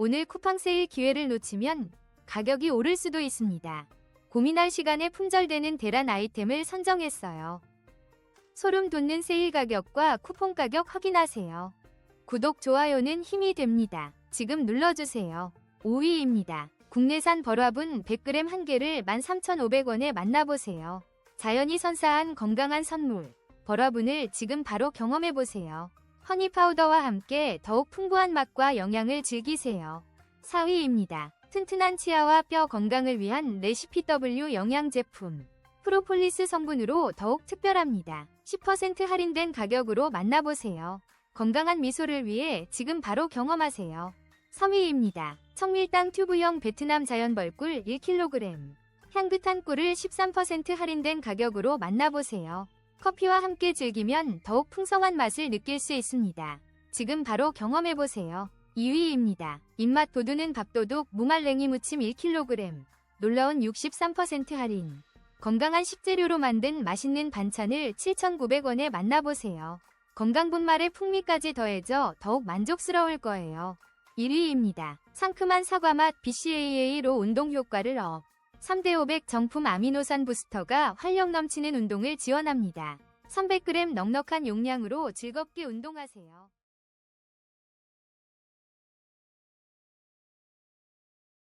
오늘 쿠팡 세일 기회를 놓치면 가격이 오를 수도 있습니다. 고민할 시간에 품절되는 대란 아이템을 선정했어요. 소름 돋는 세일 가격과 쿠폰 가격 확인하세요. 구독, 좋아요는 힘이 됩니다. 지금 눌러주세요. 5위입니다. 국내산 벌화분 100g 한 개를 13,500원에 만나보세요. 자연이 선사한 건강한 선물. 벌화분을 지금 바로 경험해보세요. 허니 파우더와 함께 더욱 풍부한 맛과 영양을 즐기세요. 4위입니다. 튼튼한 치아와 뼈 건강을 위한 레시피 W 영양 제품. 프로폴리스 성분으로 더욱 특별합니다. 10% 할인된 가격으로 만나보세요. 건강한 미소를 위해 지금 바로 경험하세요. 3위입니다. 청밀당 튜브형 베트남 자연 벌꿀 1kg. 향긋한 꿀을 13% 할인된 가격으로 만나보세요. 커피와 함께 즐기면 더욱 풍성한 맛을 느낄 수 있습니다. 지금 바로 경험해보세요. 2위입니다. 입맛 돋우는 밥도둑 무말랭이 무침 1kg. 놀라운 63% 할인. 건강한 식재료로 만든 맛있는 반찬을 7,900원에 만나보세요. 건강분말의 풍미까지 더해져 더욱 만족스러울 거예요. 1위입니다. 상큼한 사과 맛 BCAA로 운동 효과를 업. 3대500 정품 아미노산 부스터가 활력 넘치는 운동을 지원합니다. 300g 넉넉한 용량으로 즐겁게 운동하세요.